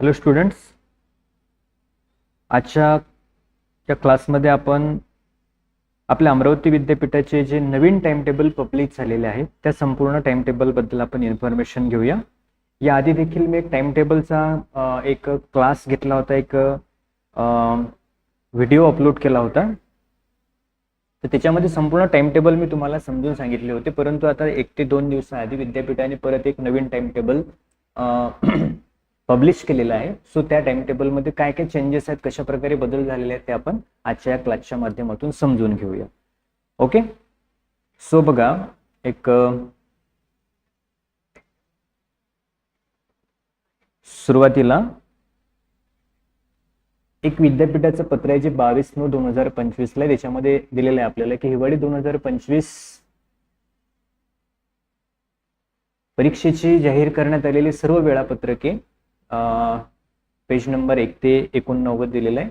Hello students आजच्या या क्लासमध्ये आपण आपल्या अमरावती विद्यापीठाचे जे नवीन टाइमटेबल पब्लिक झालेले आहेत त्या संपूर्ण टाइमटेबलबद्दल आपण इन्फॉर्मेशन घेऊया. याआधी देखील मी एक टाइमटेबलचा एक क्लास घेतला होता एक व्हिडिओ अपलोड केला होता. तर त्याच्यामध्ये संपूर्ण टाइमटेबल मी तुम्हाला समजून सांगितले होते परंतु आता एक ते दोन दिवसाआधी विद्यापीठाने परत एक नवीन टाइमटेबल पब्लिश केलेलं आहे. सो त्या टाइम टेबलमध्ये काय काय चेंजेस आहेत कशा प्रकारे बदल झालेले आहेत ते आपण आजच्या या क्लासच्या माध्यमातून समजून घेऊया. ओके सो बघा एक सुरुवातीला एक विद्यापीठाचं पत्र आहे जे बावीस नऊ दोन हजार पंचवीसला त्याच्यामध्ये दिलेलं आहे आपल्याला की हिवाळी दोन हजार पंचवीस परीक्षेची जाहीर करण्यात आलेली सर्व वेळापत्रके पेज नंबर एक ते एकोणनव्वद दिलेलं आहे.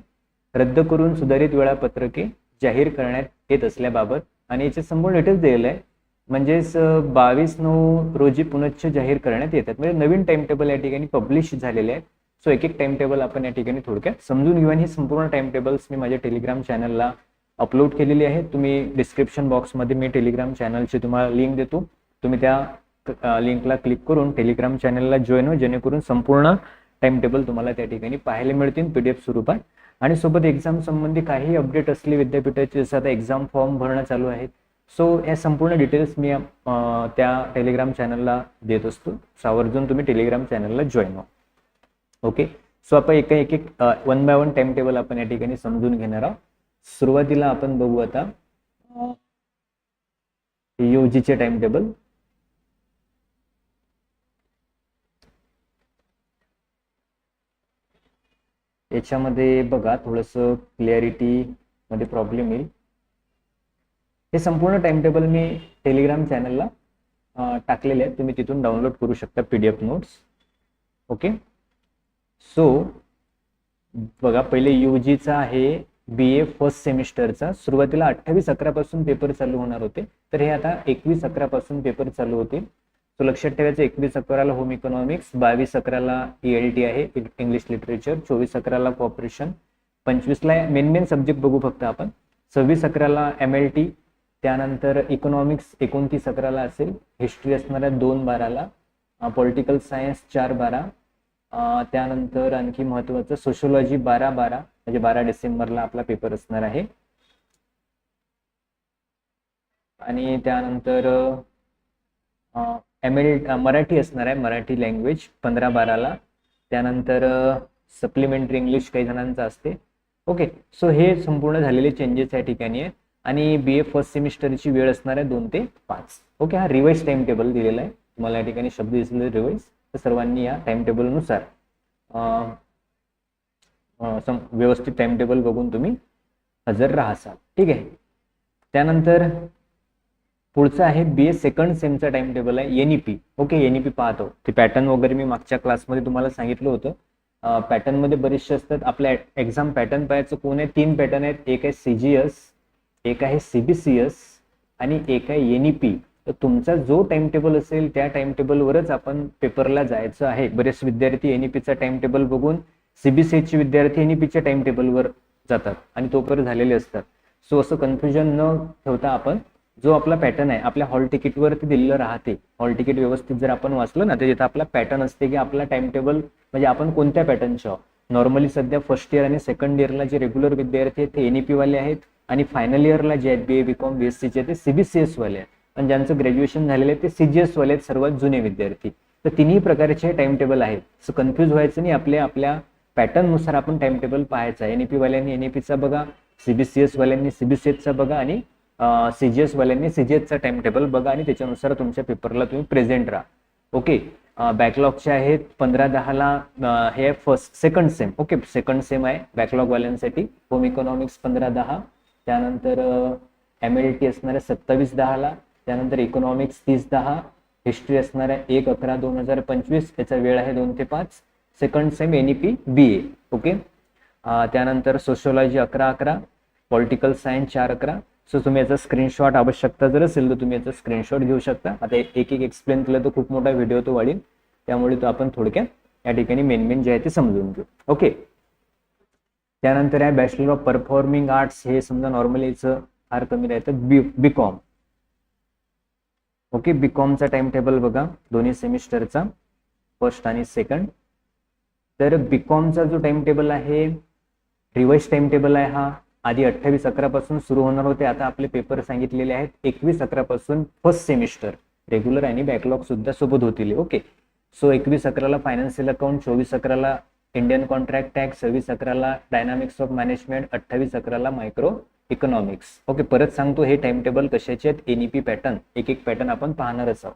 रद्द करून सुधारित वेळापत्रके जाहीर करण्यात येत असल्याबाबत आणि याचे संपूर्ण डिटेल्स दिलेलं आहे. म्हणजेच बावीस नऊ रोजी पुनश्च जाहीर करण्यात येतात. म्हणजे नवीन टाइम टेबल या ठिकाणी पब्लिश झालेले आहेत. सो एक एक टाइम टेबल आपण या ठिकाणी थोडक्यात समजून घेऊन ही संपूर्ण टाइम टेबल्स मी माझ्या टेलिग्राम चॅनलला अपलोड केलेली आहे. तुम्ही डिस्क्रिप्शन बॉक्समध्ये मी टेलिग्राम चॅनलची तुम्हाला लिंक देतो. तुम्ही त्या लिंकला क्लिक करून टेलिग्राम चॅनलला जॉईन हो जेणेकरून संपूर्ण टाइम टेबल तुम्हाला त्या ठिकाणी पाहायला मिळतील पी डी एफ स्वरूपात. आणि सोबत एक्झाम संबंधी काही अपडेट असले विद्यापीठाचे जसं आता एक्झाम फॉर्म भरणं चालू आहे. सो या संपूर्ण डिटेल्स मी त्या टेलिग्राम चॅनलला देत असतो. सो आवर्जून तुम्ही टेलिग्राम चॅनलला जॉईन व्हा. ओके सो आपण एक एक एक one by one time table आपण या ठिकाणी समजून घेणार आहोत. सुरुवातीला आपण बघू आता. यूजीचे टाइम टेबल याच्यामध्ये बघा थोडंसं क्लिअरिटी मध्ये प्रॉब्लेम येईल. हे संपूर्ण टाइम टेबल मी टेलिग्राम चॅनलला टाकलेले आहे तुम्ही तिथून डाउनलोड करू शकता P D F notes okay so बघा पहिले यू जीचा आहे बी ए फर्स्ट सेमिस्टरचा सुरुवातीला अठ्ठावीस अकरापासून पेपर चालू होणार होते. तर हे आता एकवीस अकरापासून पेपर चालू होतील. सो लक्षात ठेवायचं एकवीस अकराला होम इकॉनॉमिक्स बावीस अकराला ई एल टी आहे इंग्लिश लिटरेचर चोवीस अकराला कॉपरेशन पंचवीसला मेन मेन सब्जेक्ट बघू फक्त आपण. सव्वीस अकराला एम एल टी त्यानंतर इकॉनॉमिक्स एकोणतीस अकराला असेल हिस्ट्री असणाऱ्या दोन बाराला पॉलिटिकल सायन्स चार बारा त्यानंतर आणखी महत्वाचं सोशोलॉजी बारा बारा म्हणजे बारा डिसेंबरला आपला पेपर असणार आहे. आणि त्यानंतर एम एल मराठी असणार आहे मराठी लँग्वेज पंधरा बाराला. त्यानंतर सप्लिमेंटरी इंग्लिश काही जणांचं असते. ओके सो हे संपूर्ण झालेले चेंजेस या ठिकाणी आहे आणि बी ए फर्स्ट सेमिस्टरची वेळ असणार आहे दोन ते पाच. ओके हा रिवाईज टाइम टेबल दिलेला आहे. तुम्हाला या ठिकाणी शब्द दिसले रिवाईज तर सर्वांनी या टाइम टेबलनुसार व्यवस्थित टाइम टेबल बघून तुम्ही हजर राहसाल. ठीक आहे. त्यानंतर पुढचं आहे बी ए सेकंड सेमचा टाइम टेबल आहे N E P okay N E P पाहतो. ते पॅटर्न वगैरे मी मागच्या क्लासमध्ये तुम्हाला सांगितलं होतं. पॅटर्नमध्ये बरेचसे असतात. आपल्या एक्झाम पॅटर्न पाहायचं कोण आहे? तीन पॅटर्न आहेत. एक आहे सी जी एस एक आहे सी बी सी एस आणि एक आहे एन ई पी तर तुमचा जो टाइम टेबल असेल त्या टाइम टेबलवरच आपण पेपरला जायचं आहे. बरेच विद्यार्थी एन ई पीचा टाइम टेबल बघून सीबीसीएसचे विद्यार्थी एन ई पीच्या टाइम टेबलवर जातात आणि तोपर्यंत झालेले असतात. सो असं कन्फ्युजन न ठेवता आपण जो आपला पॅटर्न आहे आपल्या हॉल तिकीटवरती दिलेलं राहते. हॉल तिकीट व्यवस्थित जर आपण वाचलं ना तर तिथं आपला पॅटर्न असते की आपला टाइम टेबल म्हणजे आपण कोणत्या पॅटर्नच्या नॉर्मली सध्या फर्स्ट इयर आणि सेकंड इयरला जे रेग्युलर विद्यार्थी आहेत ते एन ई पीवाले आहेत आणि फायनल इयरला जे आहेत बी A B com B S सीचे ते सीबीसीएस वाले आहेत. आणि ज्यांचं ग्रॅज्युएशन झालेलं आहे ते सीजीएस वाले आहेत सर्वात जुने विद्यार्थी. तर तिन्ही प्रकारचे टाइम टेबल आहेत. सो कन्फ्यूज व्हायचं नाही आपल्या आपल्या पॅटर्ननुसार आपण टाइम टेबल पाहायचा एन वाल्यांनी पीचा बघा सीबीसीएस वाल्यांनी सीबीसीएसचा बघा आणि सीजीएस वाल्यांनी सीजीएसचा टाइम टेबल बघा आणि त्याच्यानुसार तुमच्या पेपरला तुम्ही प्रेझेंट राहा. ओके बॅकलॉगचे आहेत पंधरा दहाला हे first second sem okay second sem आहे बॅकलॉग वाल्यांसाठी. होम इकॉनॉमिक्स पंधरा दहा. त्यानंतर एम एल टी असणार आहे सत्तावीस दहाला. त्यानंतर इकॉनॉमिक्स तीस दहा. हिस्ट्री असणार आहे एक अकरा दोन हजार पंचवीस. याचा वेळ आहे दोन ते पाच. Second sem N E P B A okay त्यानंतर सोशोलॉजी अकरा अकरा. पॉलिटिकल सायन्स चार अकरा. सो तुम्ही याचा स्क्रीनशॉट आवश्यकता जर असेल तर तुम्ही याचा स्क्रीनशॉट घेऊ शकता. आता एक एक एक्सप्लेन केलं तर खूप मोठा व्हिडिओ तो वाढील त्यामुळे तो आपण थोडक्यात या ठिकाणी मेन मेन जे आहे ते समजून घेऊ. ओके त्यानंतर आहे बॅचलर ऑफ परफॉर्मिंग आर्ट्स हे समजा नॉर्मली याचं फार कमी राहतं बी बीकॉम ओके बीकॉमचा टाइम टेबल बघा. दोन्ही सेमिस्टरचा फर्स्ट आणि सेकंड तर बीकॉमचा जो टाइम टेबल आहे रिवाइज टाइम टेबल आहे हा. आधी अठ्ठावीस अकरा पासून सुरू होणार होते. आता आपले पेपर सांगितलेले आहेत एकवीस अकरा पासून फर्स्ट सेमिस्टर रेग्युलर आणि बॅकलॉग सुद्धा सोबत होतील ओके सो एकवीस अकराला फायनान्शियल अकाउंट चोवीस अकराला इंडियन कॉन्ट्रॅक्ट टॅक्स सव्वीस अकराला डायनामिक्स ऑफ मॅनेजमेंट अठ्ठावीस अकराला मायक्रो इकॉनॉमिक्स ओके परत सांगतो हे टाइम टेबल कशाचे आहेत? एनईपी पॅटर्न एक एक पॅटर्न आपण पाहणारच आहोत.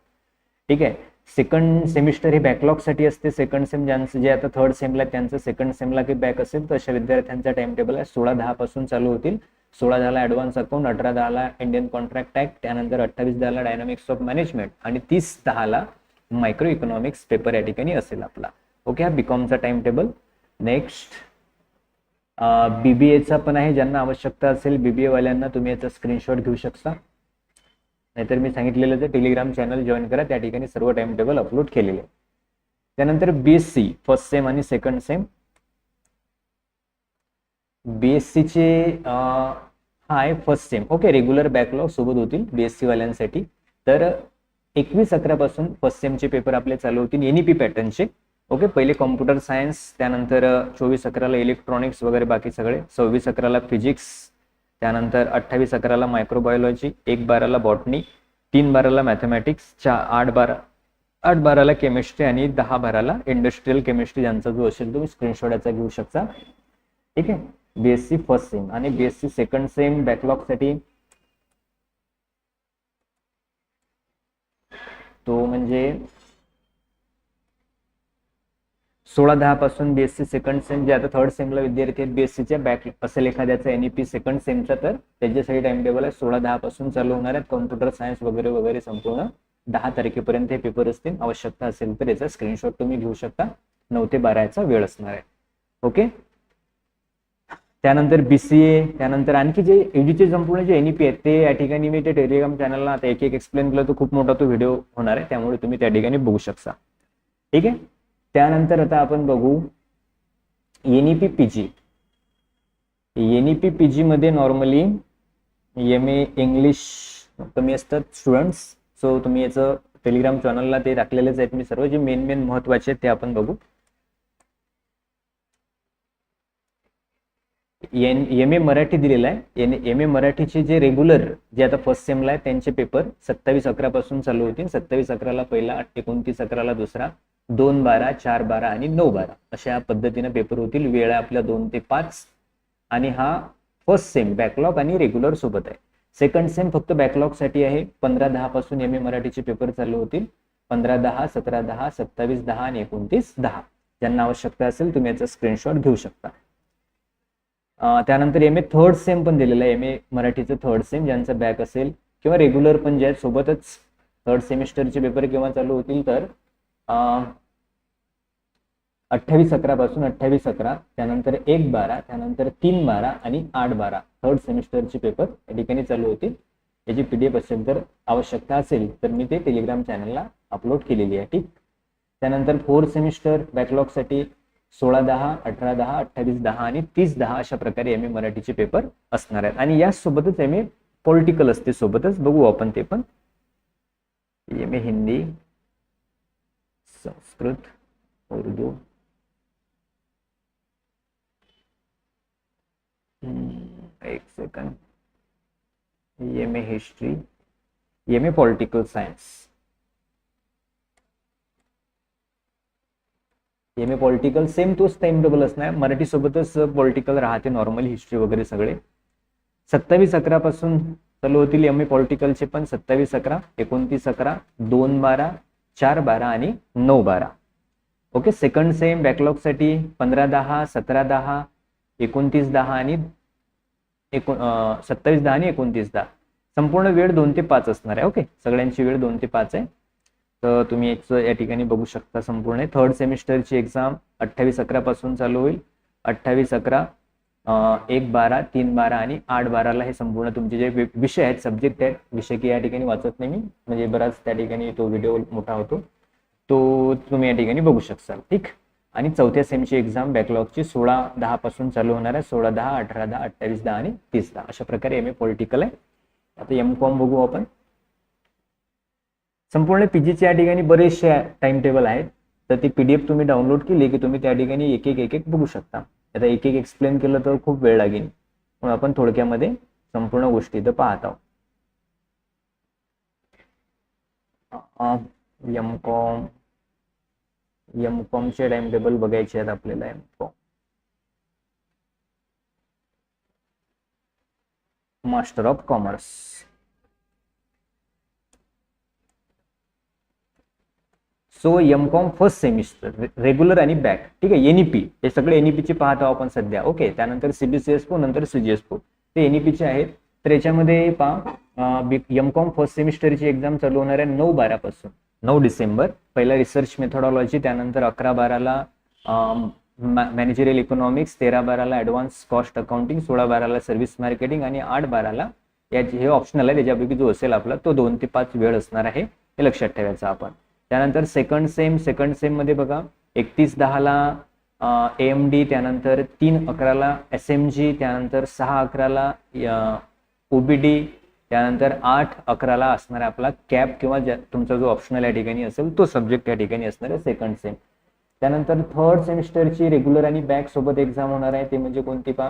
ठीक आहे. सेकंड सेमिस्टर हे बॅकलॉगसाठी असते. सेकंड सेम ज्यांचं जे आता थर्ड सेमला त्यांचं सेकंड सेमला काही बॅक असेल तर अशा विद्यार्थ्यांचा टाइम टेबल आहे. सोळा दहा पासून चालू होतील. सोळा दहाला ऍडव्हान्स अकाउंट अठरा दहाला इंडियन कॉन्ट्रॅक्ट ऍक्ट त्यानंतर अठ्ठावीस दहाला डायनामिक्स ऑफ मॅनेजमेंट आणि तीस दहाला मायक्रो इकॉनॉमिक्स पेपर या ठिकाणी असेल आपला. ओके हा बीकॉमचा टाइम टेबल नेक्स्ट बीबीएचा पण आहे. ज्यांना आवश्यकता असेल बीबीए वाल्यांना तुम्ही याचा स्क्रीनशॉट घेऊ शकता. नाहीतर मी सांगितलेलं तर टेलिग्राम चॅनल जॉईन करा त्या ठिकाणी सर्व टाइम टेबल अपलोड केलेले त्यानंतर बीएससी फर्स्ट सेम आणि सेकंड सेम बीएससीचे हा आहे first sem okay regular backlog सोबत होतील बीएससी वाल्यांसाठी. तर एकवीस अकरा पासून फर्स्ट सेमचे पेपर आपले चालू होतील एनईपी पॅटर्नचे ओके पहिले कॉम्प्युटर सायन्स त्यानंतर चोवीस अकराला इलेक्ट्रॉनिक्स वगैरे बाकी सगळे सव्वीस अकराला फिजिक्स त्यानंतर अठ्ठावीस अकराला मायक्रोबायोलॉजी एक बाराला बॉटनी तीन बाराला मॅथमॅटिक्स चार आठ बारा आठ बाराला केमिस्ट्री आणि दहा बाराला इंडस्ट्रियल केमिस्ट्री ज्यांचा जो असेल तुम्ही स्क्रीनशॉट याचा घेऊ शकता. ठीक आहे? बीएससी फर्स्ट सेम आणि बीएससी सेकंड सेम बॅकलॉगसाठी तो म्हणजे सोळा दहा पासून बीएससी सेकंड सेम जे आता थर्ड सेमला विद्यार्थी आहेत बीएससीच्या बॅक असेल एखाद्याचा एनईपी सेकंड सेमचा तर त्याच्यासाठी टाइम टेबल आहे. सोळा दहा पासून चालू होणार आहेत कॉम्प्युटर सायन्स वगैरे वगैरे संपूर्ण दहा तारखेपर्यंत हे पेपर असतील. आवश्यकता असेल तर याचा स्क्रीनशॉट तुम्ही घेऊ शकता. नऊ ते बारा वेळ असणार आहे. ओके त्यानंतर बीसीए त्यानंतर आणखी जे एडीचे संपूर्ण जे एनईपी आहेत ते या ठिकाणी मी ते टेलिग्राम चॅनलला आता एक एक एक्सप्लेन केलं तर खूप मोठा तो व्हिडिओ होणार आहे. त्यामुळे तुम्ही त्या ठिकाणी बघू शकता. ठीक आहे? त्यानंतर आता आपण बघू एनईपी पीजी एनईपी पीजी मध्ये नॉर्मली एम ए इंग्लिश कमी असतात स्टुडंट्स सो तुम्ही याचं टेलिग्राम चॅनलला ते टाकलेलेच आहेत. मी सर्व जे मेन मेन महत्त्वाचे आहेत ते आपण बघू. एन एम ए मराठी दिलेला आहे. एन एम ए मराठीचे जे रेग्युलर जे आता फर्स्ट सेमला आहे त्यांचे पेपर सत्तावीस अकरा पासून चालू होतील. सत्तावीस अकराला पहिला एकोणतीस अकराला दुसरा. दोन बारा चार बारा आणि नऊ बारा. अशा पद्धतीने पेपर होतील. वेळा आपल्या दोन ते पाच. आणि हा फर्स्ट सेम बॅकलॉग आणि रेग्युलर सोबत आहे. सेकंड सेम फक्त बॅकलॉगसाठी आहे. पंधरा दहा पासून एम ए मराठीचे पेपर चालू होतील. पंधरा दहा सतरा दहा सत्तावीस दहा आणि एकोणतीस दहा. ज्यांना आवश्यकता असेल तुम्ही याचा स्क्रीनशॉट घेऊ शकता. त्यानंतर एम ए थर्ड सेम पण दिलेलं आहे. एम ए मराठीचं थर्ड सेम ज्यांचं बॅक असेल किंवा रेग्युलर पण जे आहेत सोबतच थर्ड सेमिस्टरचे पेपर केव्हा चालू होतील तर अठ्ठावीस अकरा पासून अठ्ठावीस अकरा त्यानंतर एक बारा त्यानंतर तीन बारा आणि आठ बारा. थर्ड सेमिस्टरचे पेपर या ठिकाणी चालू होतील. याची पीडीएफ असेल तर आवश्यकता असेल तर मी ते टेलिग्राम चॅनलला अपलोड केलेली आहे ठीक? त्यानंतर फोर्थ सेमिस्टर बॅकलॉगसाठी सोळा दहा अठरा दहा अठ्ठावीस दहा आणि तीस दहा अशा प्रकारे एम ए मराठीचे पेपर असणार आहेत. आणि यासोबतच एम ए पॉलिटिकल असते सोबतच. बघू आपण ते पण. एम ए हिंदी संस्कृत उर्दू एक second M A history M A political science M A political sem तोच टाइम टेबल असणार मराठी सोबतच पॉलिटिकल राहते नॉर्मल हिस्ट्री वगैरे सगळे. सत्तावीस अकरा पासून चालू होतील एम ए पॉलिटिकलचे पण सत्तावीस अकरा एकोणतीस अकरा दोन बारा चार बारा आणि नऊ बारा. ओके सेकंड सेम बॅकलॉगसाठी पंधरा दहा सतरा दहा एकोणतीस दहा आणि एको सत्तावीस दहा आणि एकोणतीस दहा. संपूर्ण वेळ दोन ते पाच असणार आहे ओके सगळ्यांची वेळ दोन ते पाच आहे. तर तुम्ही एक या ठिकाणी बघू शकता संपूर्ण. थर्ड सेमिस्टरची एक्झाम अठ्ठावीस अकरा पासून चालू होईल. अठ्ठावीस अकरा एक बारा तीन बारा आणि आठ बाराला हे संपूर्ण तुमचे जे विषय आहेत सब्जेक्ट आहेत विषय की या ठिकाणी वाचत नाही मी. म्हणजे बराच त्या ठिकाणी तो व्हिडिओ मोठा होतो. तो तुम्ही या ठिकाणी बघू शकता ठीक? आणि चौथ्या सेमची एक्झाम बॅकलॉगची सोळा दहा पासून चालू होणार आहे. सोळा दहा अठरा दहा अठ्ठावीस दहा आणि तीस दहा. अशा प्रकारे एम ए पॉलिटिकल आहे. आता एम कॉम बघू आपण. संपूर्ण पीजीचे या ठिकाणी बरेचसे टाइम टेबल आहेत. तर ती पीडीएफ तुम्ही डाउनलोड केली की तुम्ही त्या ठिकाणी एक एक एक एक बघू शकता. आता एक एक एक्सप्लेन केलं तर खूप वेळ लागेल. म्हणून आपण थोडक्यामध्ये संपूर्ण गोष्टी इथं पाहत आहोत. एम कॉम एम कॉमचे टाइम टेबल बघायचे आहेत आपल्याला M com master of commerce so M com first semester regular आणि बॅक ठीक आहे? एनईपी हे सगळे एनईपीचे पाहत आहोत आपण सध्या. ओके त्यानंतर सीबीसीएस पो नंतर सीजीएस पो ते एनईपीचे आहेत. तर याच्यामध्ये पहा एम कॉम फर्स्ट सेमिस्टरची एक्झाम चालू होणार आहे नऊ बारापासून नऊ डिसेंबर. पहिला रिसर्च मेथॉडॉलॉजी त्यानंतर अकरा बाराला मॅनेजरियल इकॉनॉमिक्स तेरा बाराला ॲडव्हान्स कॉस्ट अकाउंटिंग सोळा बाराला सर्व्हिस मार्केटिंग आणि आठ बाराला याचे हे ऑप्शनल आहे. त्याच्यापैकी जो असेल आपला तो दोन ते पाच वेळ असणार आहे. हे लक्षात ठेवायचं आपण. त्यानंतर सेकंड सेम सेकंड सेममध्ये बघा एकतीस दहाला एम डी त्यानंतर तीन अकराला एस एम जी त्यानंतर सहा अकराला ओबीडी त्यानंतर आठ अकराला असणार आपला कॅप किंवा तुमचा जो ऑप्शनल या ठिकाणी असेल तो सब्जेक्ट या ठिकाणी असणार आहे सेकंड सेम त्यानंतर थर्ड सेमिस्टरची रेग्युलर आणि बॅक सोबत एक्झाम होणार आहे ते म्हणजे कोणती पा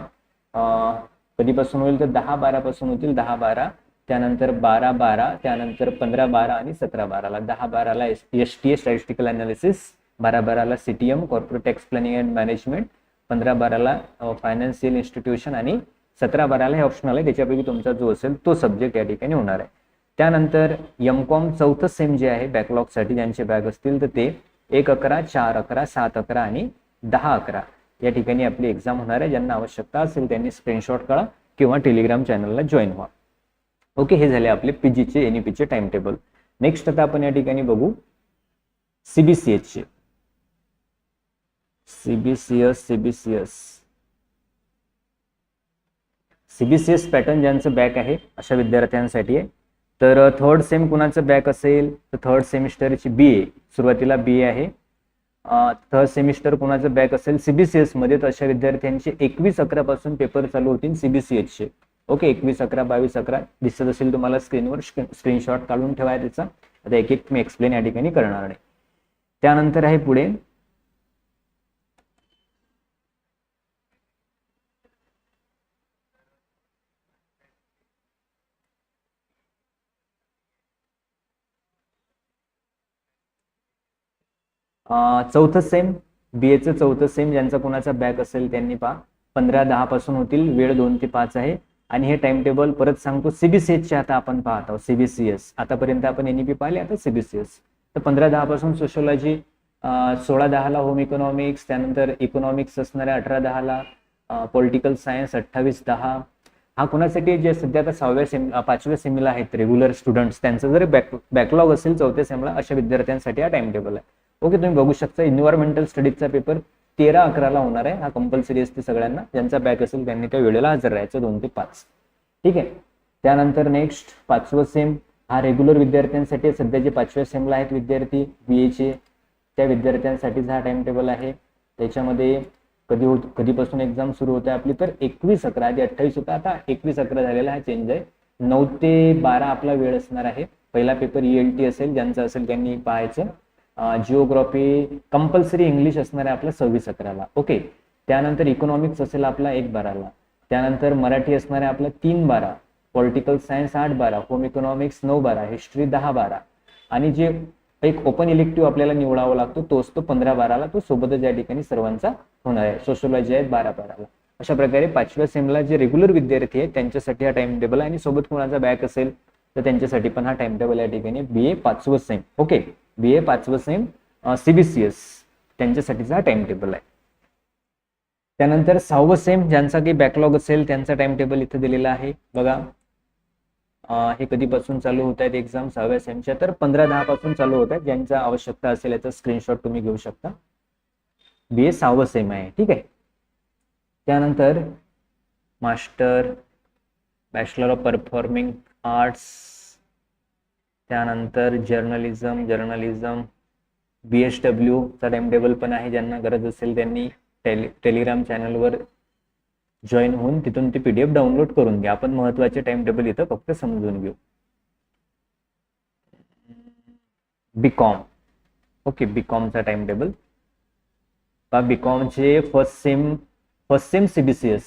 कधीपासून होईल तर दहा बारापासून होतील दहा बारा. त्यानंतर बारा बारा त्यानंतर पंधरा बारा आणि सतरा बाराला. दहा बाराला S S T S statistical analysis बारा बाराला C T M corporate tax planning and management पंधरा बाराला फायनान्शियल इन्स्टिट्यूशन आणि सतरा बाराला हे ऑप्शनल आहे. त्याच्यापैकी तुमचा जो असेल तो सब्जेक्ट या ठिकाणी होणार आहे. त्यानंतर एम कॉम चौथं सेम जे आहे बॅकलॉगसाठी ज्यांचे बॅग असतील तर ते एक अकरा चार अकरा सात अकरा आणि दहा अकरा या ठिकाणी आपली एक्झाम होणार आहे. ज्यांना आवश्यकता असेल त्यांनी स्क्रीनशॉट काढा किंवा टेलिग्राम चॅनलला जॉईन व्हा. ओके हे झाले आपले पीजीचे एनईपीचे टाइम टेबल नेक्स्ट आता आपण या ठिकाणी बघू सीबीसीएस चे. सीबीसीएस सीबीसीएस सीबीसीएस पॅटर्न ज्यांचं बॅक आहे अशा विद्यार्थ्यांसाठी आहे. तर थर्ड सेम कुणाचं बॅक असेल? तर थर्ड सेमिस्टरची बी ए सुरुवातीला बी ए आहे. थर्ड सेमिस्टर कुणाचं बॅक असेल? सीबीसीएसमध्ये तर अशा विद्यार्थ्यांचे एकवीस अकरा पासून पेपर चालू होतील सीबीसीएसचे ओके एकवीस अकरा बावीस अकरा. दिसत असेल तुम्हाला स्क्रीनवर स्क्रीनशॉट काढून ठेवाय त्याचा. आता एक एक मी एक्सप्लेन या ठिकाणी करणार नाही त्यानंतर आहे पुढे. चौथं सेम बी एचं चौथं सेम ज्यांचा कोणाचा बॅक असेल त्यांनी पहा. पंधरा दहा पासून होतील. वेळ दोन ते पाच आहे. आणि हे टाइम टेबल परत सांगतो सीबीसीएसचे आता आपण पाहत आहोत सीबीसीएस आतापर्यंत आपण एनईपी पाहिले आता सीबीसीएस तर पंधरा दहापासून सोशोलॉजी सोळा दहाला होम इकॉनॉमिक्स त्यानंतर इकॉनॉमिक्स असणाऱ्या अठरा दहाला पॉलिटिकल सायन्स अठ्ठावीस दहा. हा कोणासाठी? जे सध्या आता सहाव्या सेम पाचव्या सेमीला आहेत रेग्युलर स्टुडंट्स त्यांचं जर बॅक बॅकलॉग असेल चौथ्या सेमला अशा विद्यार्थ्यांसाठी हा टाइम टेबल आहे. ओके तुम्ही बघू शकता इन्व्हायरमेंटल स्टडीजचा पेपर तेरा अकराला होणार आहे. हा कंपल्सरी असते सगळ्यांना. ज्यांचा बॅक असेल त्यांनी त्या वेळेला हजर राहायचं दोन ते पाच. ठीक आहे? त्यानंतर नेक्स्ट पाचवं सेम हा रेग्युलर विद्यार्थ्यांसाठी सध्या जे पाचव्या सेमला आहेत विद्यार्थी बी एचे त्या विद्यार्थ्यांसाठीचा हा टाइम टेबल आहे. त्याच्यामध्ये कधी होत कधीपासून एक्झाम सुरू होते आपली तर एकवीस अकरा आधी अठ्ठावीस होता. आता एकवीस अकरा झालेला हा चेंज आहे. नऊ ते बारा आपला वेळ असणार आहे. पहिला पेपर ई टी असेल ज्यांचा असेल त्यांनी पाहायचं. जिओग्रॉफी कंपल्सरी इंग्लिश असणार आहे आपला सव्वीस अकराला. ओके त्यानंतर इकॉनॉमिक्स असेल आपला एक बाराला. त्यानंतर मराठी असणार आहे आपला तीन बारा. पॉलिटिकल सायन्स आठ बारा. होम इकॉनॉमिक्स नऊ बारा. हिस्ट्री दहा बारा. आणि जे एक ओपन इलेक्टिव्ह आपल्याला निवडावा लागतो तोच तो पंधरा बाराला तो सोबतच या ठिकाणी सर्वांचा होणार आहे. सोशोलॉजी आहे बारा बाराला. अशा प्रकारे पाचव्या सेमला जे रेग्युलर विद्यार्थी आहेत त्यांच्यासाठी हा टाइम टेबल आहे. आणि सोबत कोणाचा बॅक असेल तर त्यांच्यासाठी पण हा टाइम टेबल या ठिकाणी बी ए पाचवं सेम ओके बी ए पाचवं सेम सीबीसीएस त्यांच्यासाठीचा हा टाइम टेबल आहे. त्यानंतर सहावं सेम ज्यांचा काही बॅकलॉग असेल त्यांचा टाइम टेबल इथं दिलेला आहे. बघा. हे कधीपासून चालू होत आहेत एक्झाम सहाव्या सेमच्या तर पंधरा दहा पासून चालू होत आहेत. ज्यांचा आवश्यकता असेल याचा स्क्रीनशॉट तुम्ही घेऊ शकता. बी ए सहावं सेम आहे. ठीक आहे? त्यानंतर master bachelor of performing arts त्यानंतर जर्नलिझम जर्नलिझम बी एच डब्ल्यूचा टाइम टेबल पण आहे ज्यांना गरज असेल त्यांनी टेली टेलिग्राम चॅनलवर जॉईन होऊन तिथून ती पीडीएफ डाउनलोड करून घ्या. आपण महत्त्वाचे टाइम टेबल इथं फक्त समजून घेऊ. बी कॉम ओके बी कॉमचा time table बीकॉमचे first sem first sem CBCS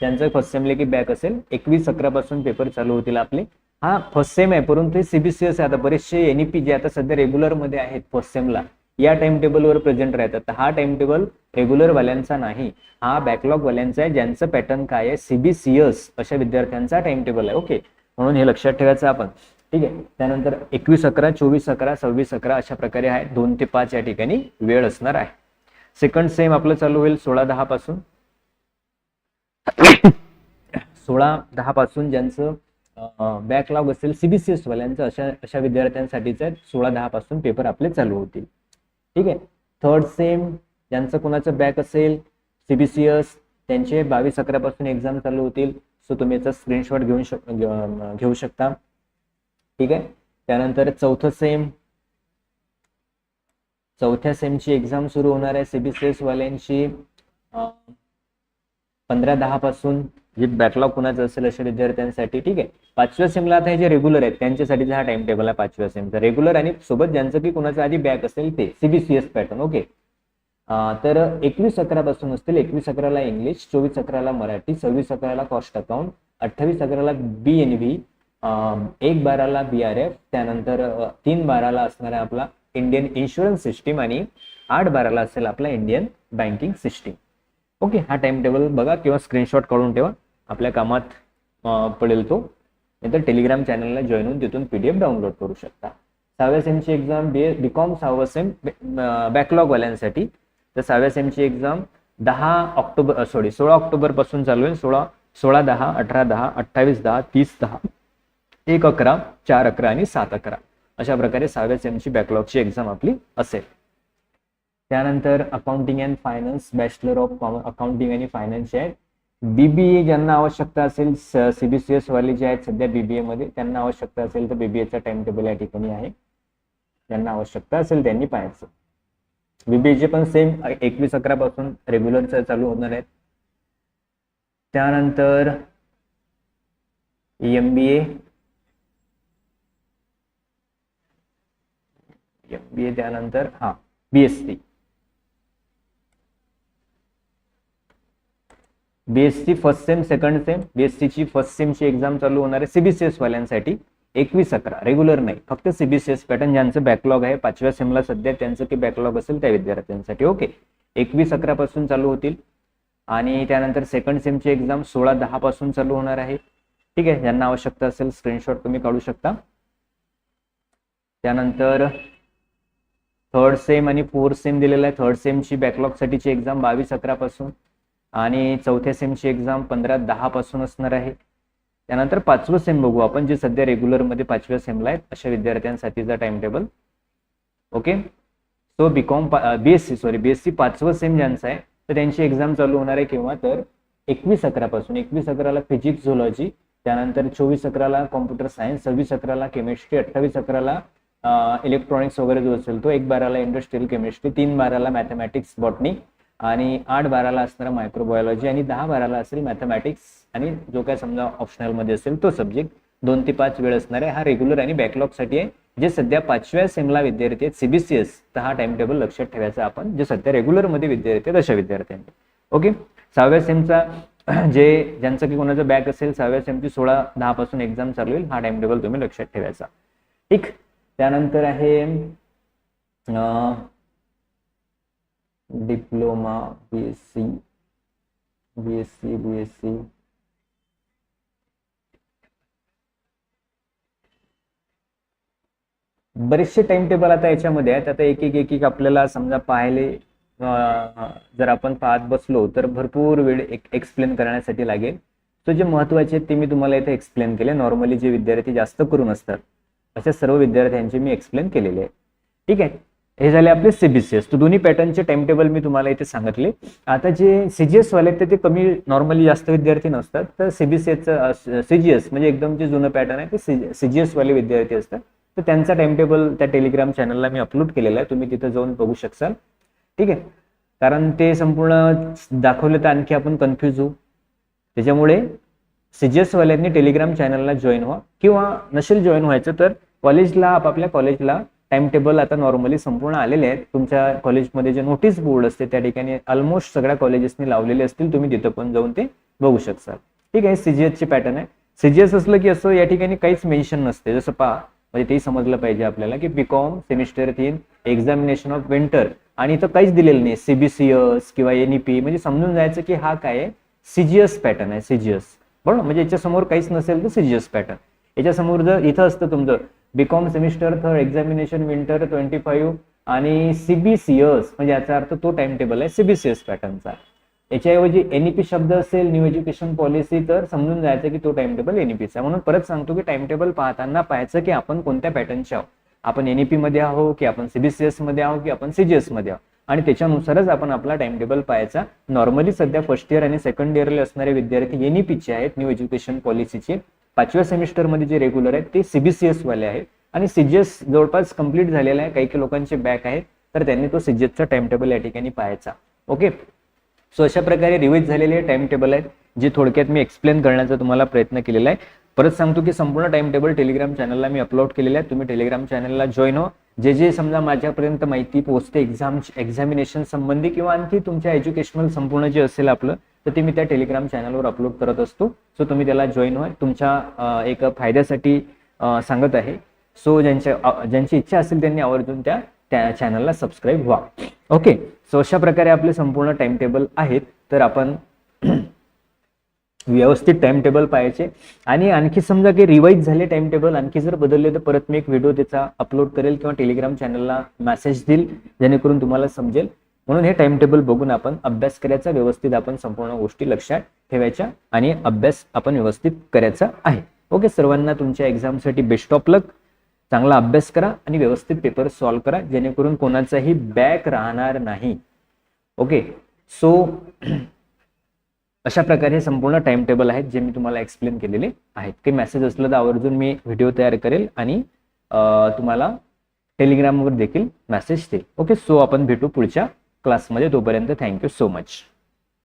त्यांचं फर्स्ट सेमले की बॅक असेल. एकवीस अकरा पासून पेपर चालू होतील आपले. हा फर्स्ट सेम आहे. परंतु हे सीबीसीएस आहे. आता बरेचसे एनईपी जे आता सध्या रेग्युलरमध्ये आहेत फर्स्ट सेमला या टाइम टेबलवर प्रेझेंट राहतात. तर हा टाइम टेबल रेग्युलर वाल्यांचा नाही. हा बॅकलॉग वाल्यांचा आहे ज्यांचं पॅटर्न काय आहे? सीबीसीएस अशा विद्यार्थ्यांचा टाइम टेबल आहे. ओके म्हणून हे लक्षात ठेवायचं आपण. ठीक आहे. त्यानंतर एकवीस अकरा चोवीस अकरा सव्वीस अकरा अशा प्रकारे आहे. दोन ते पाच या ठिकाणी वेळ असणार आहे. सेकंड सेम आपलं चालू होईल सोळा दहा पासून. सोळा दहा पासून ज्यांचं बॅकलॉग असेल सीबीसीएस वाल्यांचं अशा अशा विद्यार्थ्यांसाठीच सोळा दहा पासून पेपर आपले चालू होतील. ठीक आहे? थर्ड सेम ज्यांचं कोणाचं बॅक असेल सीबीसीएस त्यांचे बावीस अकरा पासून एक्झाम चालू होतील. सो तुम्ही याचा स्क्रीनशॉट घेऊन शक घेऊ शकता. ठीक आहे? त्यानंतर चौथं सेम चौथ्या सेमची एक्झाम सुरू होणार आहे सीबीसीएस वाल्यांची. पंधरा दहा पासून. जे बॅकलॉग कुणाचं असेल अशा विद्यार्थ्यांसाठी ठीक आहे. पाचव्या सेमला आता हे जे रेग्युलर आहेत त्यांच्यासाठीचा हा टाइम टेबल आहे पाचव्या सेमचा रेग्युलर आणि सोबत ज्यांचं की कुणाचं आधी बॅक असेल ते सीबीसीएस पॅटर्न ओके तर एकवीस अकरा पासून असतील एकवीस अकराला इंग्लिश चोवीस अकराला मराठी सव्वीस अकराला कॉस्ट अकाउंट अठ्ठावीस अकराला बी एन व्ही एक बाराला बी आर एफ त्यानंतर तीन बाराला असणार आहे आपला इंडियन इन्शुरन्स सिस्टीम आणि आठ बाराला असेल आपला इंडियन बँकिंग सिस्टीम ओके हा टाइम टेबल बघा किंवा स्क्रीनशॉट काढून ठेवा. आपल्या कामात पडेल तो. नाहीतर टेलिग्राम चॅनलला जॉईन होऊन तिथून पीडीएफ डाउनलोड करू शकता. सहाव्या सेमची एक्झाम बी बी कॉम सहावं सेम बॅकलॉग वाल्यांसाठी. तर सहाव्या सेमची एक्झाम दहा ऑक्टोबर सॉरी सोळा ऑक्टोबरपासून चालू आहे. सोळा सोळा दहा अठरा दहा अठ्ठावीस दहा तीस दहा एक अकरा चार अकरा आणि सात अकरा. अशा प्रकारे सहाव्या सेमची बॅकलॉगची एक्झाम आपली असेल. त्यानंतर accounting and finance bachelor of accounting आणि फायनान्स आहेत बीबीए ज्यांना आवश्यकता असेल सीबीसीएस वाले जे आहेत सध्या बीबीए मध्ये त्यांना आवश्यकता असेल तर बीबीएचा टाइम टेबल या ठिकाणी आहे. ज्यांना आवश्यकता असेल त्यांनी पाहायचं. बीबीएचे पण सेम एकवीस अकरा पासून रेग्युलर चालू होणार आहेत. त्यानंतर एमबीए एमबीए त्यानंतर हा BSc S C BSc first sem second sem BSc ची फर्स्ट सेमची एक्झाम चालू होणार आहे सीबीसीएस वाल्यांसाठी. एकवीस अकरा रेग्युलर नाही फक्त सीबीसीएस पॅटर्न ज्यांचं बॅकलॉग आहे पाचव्या सेमला सध्या त्यांचं की बॅकलॉग असेल त्या विद्यार्थ्यांसाठी ओके एकवीस अकरा पासून चालू होतील. आणि त्यानंतर सेकंड सेमची एक्झाम सोळा दहा पासून चालू होणार आहे. ठीक आहे ज्यांना आवश्यकता असेल स्क्रीनशॉट तुम्ही काढू शकता. त्यानंतर थर्ड सेम आणि फोर्थ सेम दिलेला आहे. थर्ड सेमची बॅकलॉग साठीची एक्झाम बावीस अकरा पासून. आणि चौथ्या सेमची एक्झाम पंधरा दहा पासून असणार आहे. त्यानंतर पाचवं सेम बघू आपण जे सध्या रेग्युलरमध्ये पाचव्या सेमला आहेत अशा विद्यार्थ्यांसाठीचा time table okay so BCom BSc sorry BSc पाचवं सेम ज्यांचं आहे तर त्यांची एक्झाम चालू होणार आहे केव्हा? तर एकवीस अकरा पासून. एकवीस अकराला फिजिक्स झोलॉजी त्यानंतर चोवीस अकराला कॉम्प्युटर सायन्स सव्वीस अकराला केमिस्ट्री अठ्ठावीस अकराला इलेक्ट्रॉनिक्स वगैरे जो असेल तो एक बाराला इंडस्ट्रियल केमिस्ट्री तीन बाराला मॅथमॅटिक्स बॉटनी आणि आठ बाराला असणारा मायक्रोबायोलॉजी आणि दहा बाराला असेल मॅथमॅटिक्स आणि जो काय समजा ऑप्शनलमध्ये असेल तो सब्जेक्ट दोन ते पाच वेळ असणार आहे हा रेग्युलर आणि बॅकलॉगसाठी आहे जे सध्या पाचव्या सेमला विद्यार्थी आहेत सीबीसीएस तर हा टाइम टेबल लक्षात ठेवायचा आपण जे सध्या रेग्युलरमध्ये विद्यार्थी आहेत अशा विद्यार्थ्यांनी ओके? सहाव्या सेमचा जे ज्यांचं की कोणाचं बॅक असेल सहाव्या सेमची सोळा दहा पासून एक्झाम चालू होईल हा टाइम टेबल तुम्ही लक्षात ठेवायचा. ठीक? त्यानंतर आहे diploma B S C B S C B S C बरेचसे टाइम टेबल आता याच्यामध्ये आहेत. आता एक एक एक एक आपल्याला समजा पाहिले जर आपण पाहत बसलो तर भरपूर वेळ एक्सप्लेन करण्यासाठी लागेल. सो जे महत्त्वाचे आहेत ते मी तुम्हाला इथे एक्सप्लेन केले. नॉर्मली जे विद्यार्थी जास्त करून असतात अशा सर्व विद्यार्थ्यांचे मी एक्सप्लेन केलेले आहे ठीक आहे? हे झाले आपले सीबीसीएस तर दोन्ही पॅटर्नचे टाइम टेबल मी तुम्हाला इथे सांगितले. आता जे सीजीएस वाले आहेत ते कमी नॉर्मली जास्त विद्यार्थी नसतात. तर सीबीसीएसचं सीजीएस म्हणजे एकदम जे जुनं पॅटर्न आहे ते सीजीएस वाले विद्यार्थी असतात. तर त्यांचा टाइम टेबल त्या टेलिग्राम चॅनलला मी अपलोड केलेला आहे. तुम्ही तिथं जाऊन बघू शकाल ठीक आहे? कारण ते संपूर्ण दाखवलं तर आणखी आपण कन्फ्यूज होऊ. त्याच्यामुळे सीजीएस वाल्यांनी टेलिग्राम चॅनलला जॉईन व्हा. किंवा नसेल जॉईन व्हायचं तर कॉलेजला आपापल्या कॉलेजला टाइम टेबल आता नॉर्मली संपूर्ण आलेले आहेत. तुमच्या कॉलेजमध्ये जे नोटीस बोर्ड असते त्या ठिकाणी ऑलमोस्ट सगळ्या कॉलेजेसनी लावलेले असतील तुम्ही तिथं पण जाऊन ते बघू शकता ठीक आहे सीजीएसची चे पॅटर्न आहे. सीजीएस असलं की असं या ठिकाणी काहीच मेन्शन नसते. जसं पहा म्हणजे तेही समजलं पाहिजे आपल्याला की बीकॉम सेमिस्टर तीन एक्झामिनेशन ऑफ विंटर आणि इथं काहीच दिलेलं नाही. सीबीसीएस किंवा एनईपी म्हणजे समजून जायचं की हा काय आहे? सीजीएस पॅटर्न आहे सीजीएस बरोबर? म्हणजे याच्यासमोर काहीच नसेल तर सीजीएस पॅटर्न याच्यासमोर जर इथं असतं तुमचं BCom semester third examination winter twenty five आणि सीबीसीएस म्हणजे याचा अर्थ तो टाइम टेबल आहे सीबीसीएस पॅटर्नचा याच्याऐवजी एनईपी शब्द असेल न्यू एज्युकेशन पॉलिसी तर समजून जायचं की तो टाइम टेबल एनईपीचा म्हणून परत सांगतो की टाइम टेबल पाहताना पाहायचं की आपण कोणत्या पॅटर्नचे आहोत. आपण एनईपी मध्ये आहो की आपण सीबीसीएसमध्ये आहो की आपण सीजीएसमध्ये आहो. आणि त्याच्यानुसारच आपण आपला टाइम टेबल पाहायचा. नॉर्मली सध्या फर्स्ट इयर आणि सेकंड इयरला असणारे विद्यार्थी एनईपीचे आहेत न्यू एज्युकेशन पॉलिसीचे पाचव्या सेमिस्टरमध्ये जे रेग्युलर आहेत ते सीबीसीएस वाले आहेत. आणि सीजीएस जवळपास कंप्लीट झालेला आहे काही काही लोकांचे बॅक आहेत तर त्यांनी तो सीजीएसचा टाइम टेबल या ठिकाणी पाहायचा. ओके सो अशा प्रकारे रिवाईज झालेले टाइम टेबल आहेत जे थोडक्यात मी एक्सप्लेन करण्याचा तुम्हाला प्रयत्न केलेला आहे. परत सांगतो की संपूर्ण टाइम टेबल टेलिग्राम चॅनलला मी अपलोड केलेलं आहे. तुम्ही टेलिग्राम चॅनलला जॉईन हो. जे जे समजा माझ्यापर्यंत माहिती पोहोचते एक्झाम एक्झामिनेशन संबंधी किंवा आणखी तुमच्या एज्युकेशनल संपूर्ण जे असेल आपलं तर ते मी त्या टेलिग्राम चॅनलवर अपलोड करत असतो. सो तुम्ही त्याला जॉईन व्हा. तुमच्या एक फायद्यासाठी सांगत आहे. सो ज्यांच्या ज्यांची इच्छा असेल त्यांनी आवर्जून त्या त्या चॅनलला सबस्क्राईब व्हा. ओके सो अशा प्रकारे आपले संपूर्ण टाइम टेबल आहेत. तर आपण व्यवस्थित टाइम टेबल पाहायचे. आणि आणखी समजा की रिवाईज झाले टाइम टेबल आणखी जर बदलले तर परत मी एक व्हिडिओ त्याचा अपलोड करेल किंवा टेलिग्राम चॅनलला मेसेज देईल जेणेकरून तुम्हाला समजेल. म्हणून हे टाइम टेबल बघून आपण अभ्यास करायचा व्यवस्थित आपण संपूर्ण गोष्टी लक्षात ठेवायच्या आणि अभ्यास आपण व्यवस्थित करायचा आहे. ओके सर्वांना तुमच्या एक्झामसाठी बेस्ट ऑफ लक चांगला अभ्यास करा आणि व्यवस्थित पेपर सॉल्व्ह करा जेणेकरून कोणाचाही बॅक राहणार नाही. ओके सो अशा प्रकारे हे संपूर्ण टाइम टेबल आहेत जे मी तुम्हाला एक्सप्लेन केलेले आहेत. काही मेसेज असलं तर आवर्जून मी व्हिडिओ तयार करेल आणि तुम्हाला टेलिग्रामवर देखील मेसेज देईल. ओके सो आपण भेटू पुढच्या क्लासमध्ये तोपर्यंत थँक्यू सो मच